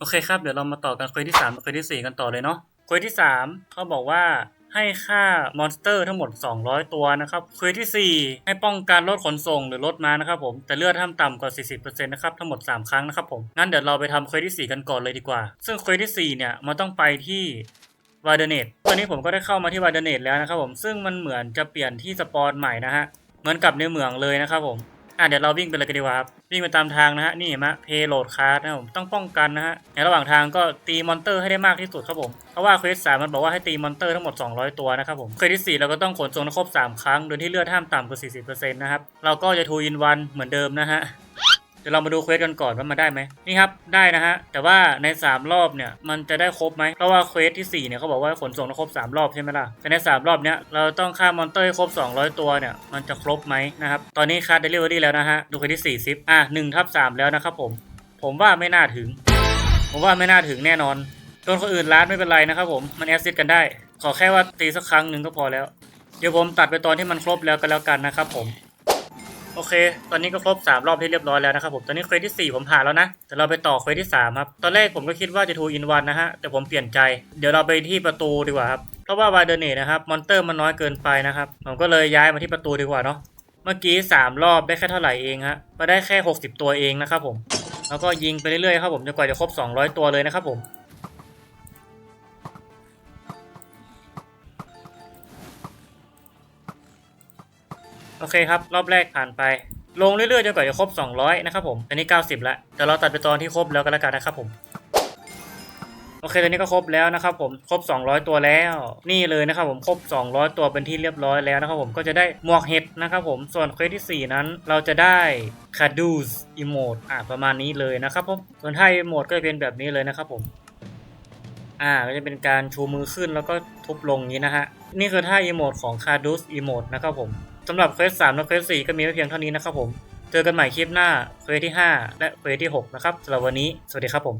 โอเคครับ เดี๋ยวเรามาต่อกันเควสที่3กับเควสที่ 4 กันต่อเลยเนาะเควสที่ 3 เขาบอกว่าให้ค่ามอนสเตอร์ทั้งหมด 200 ตัวนะครับเควสทีสี่ 4 ให้ป้องกันรถขนส่งหรือรถม้านะครับผมแต่เลือดห้ามต่ำกว่า 40%นะครับทั้งหมด 3 ครั้งนะครับผมงั้นเดี๋ยวเราไปทำเควสที่ 4 กันก่อนเลยดีกว่า ซึ่งเควสที่ 4 เนี่ยมันต้องไปที่วาเดเนตตอนนี้ผมก็ได้เข้ามาที่วาเดเนตแล้วนะครับผมซึ่งมันเหมือนจะเปลี่ยนที่สปอนใหม่นะฮะเหมือนกับในเมืองเลยนะครับผม อะเดี๋ยวเราวิ่งไปเลยกันดีกว่าครับวิ่งไปตามทางนะฮะนี่เห็นไหมเพโหลดคาร์ดนะครับผมต้องป้องกันนะฮะในระหว่างทางก็ตีมอนเตอร์ให้ได้มากที่สุดครับผมเพราะว่าเควสสามมันบอกว่าให้ตีมอนเตอร์ทั้งหมด 200 ตัวนะครับผมเควสที่สี่เราก็ต้องขนส่งครบ 3 ครั้งโดยที่เลือดห้ามต่ำกว่า40%นะครับเราก็จะทูอินวันเหมือนเดิมนะฮะ ดี๋ยวเรามาดูเควสกันก่อนว่ามาได้ไหมนี่ครับได้นะฮะแต่ว่าใน 3 รอบเนี่ยมันจะได้ครบไหมเพราะว่าเควสที่4เนี่ยเขาบอกว่าขนส่งต้องครบ 3 รอบใช่ไหมล่ะแต่ใน 3 รอบเนี้ยเราต้องฆ่ามอนเตอร์ให้ครบ 200 ตัวเนี่ยมันจะครบไหมนะครับตอนนี้ค่าเดลิเวอรี่แล้วนะฮะดูเควสที่4ซิปอะ1ทับ3แล้วนะครับผมผมว่าไม่น่าถึง ผมว่าไม่น่าถึงแน่นอนโดนคนอื่นล้านไม่เป็นไรนะครับผมมันแอสซิดกันได้ ขอแค่ว่าตีสักครั้งหนึ่งก็พอแล้ว เดี๋ยวผมตัดไปตอนที่มันครบแล้วกันแล้วกันนะครับผม โอเค ตอนนี้ก็ครบ3รอบที่เรียบร้อยแล้วนะครับผม ตอนนี้เควสที่4ผมผ่านแล้วนะ แต่เราไปต่อเควสที่3ครับ ตอนแรกผมก็คิดว่าจะทูอินวันนะฮะ แต่ผมเปลี่ยนใจ เดี๋ยวเราไปที่ประตูดีกว่าครับ เพราะว่าวาเดเนตนะครับ มอนเตอร์มันน้อยเกินไปนะครับ ผมก็เลยย้ายมาที่ประตูดีกว่าเนาะ เมื่อกี้3รอบได้แค่เท่าไหร่เองฮะ มาได้แค่60ตัวเองนะครับผม แล้วก็ยิงไปเรื่อยๆครับผมจนกว่าจะครบ200ตัวเลยนะครับผม โอเคครับ รอบแรกผ่านไป ลงเรื่อยๆจนกว่าจะครบ 200 นะครับผมอันนี้ 90ละแต่เราตัดไปตอนที่ครบแล้วก็แล้วกันนะครับผมโอเคตอนนี้ก็ครบแล้วนะครับผมครบ 200 ตัวแล้ว นี่เลยนะครับผมครบ 200 ตัวเป็นที่เรียบร้อยแล้วนะครับผมก็จะได้หมวกเห็ดนะครับผมส่วนเควสที่ 4 นั้น เราจะได้คาดูสอีโมดอ่าประมาณนี้เลยนะครับผมส่วนถ้าอีโมดก็จะเป็นแบบนี้เลยนะครับผมอ่าก็จะเป็นการชูมือขึ้นแล้วก็ทุบลงนี้นะฮะนี่คือท่าอีโมดของ c a r d u s Emote นะครับผม สำหรับเควสามและเควส4ก็มีไว้เพียงเท่านี้นะครับผม เจอกันใหม่คลิปหน้าเควสที่ 5 และเควสที่ 6 นะครับสำหรับวันนี้ สวัสดีครับผม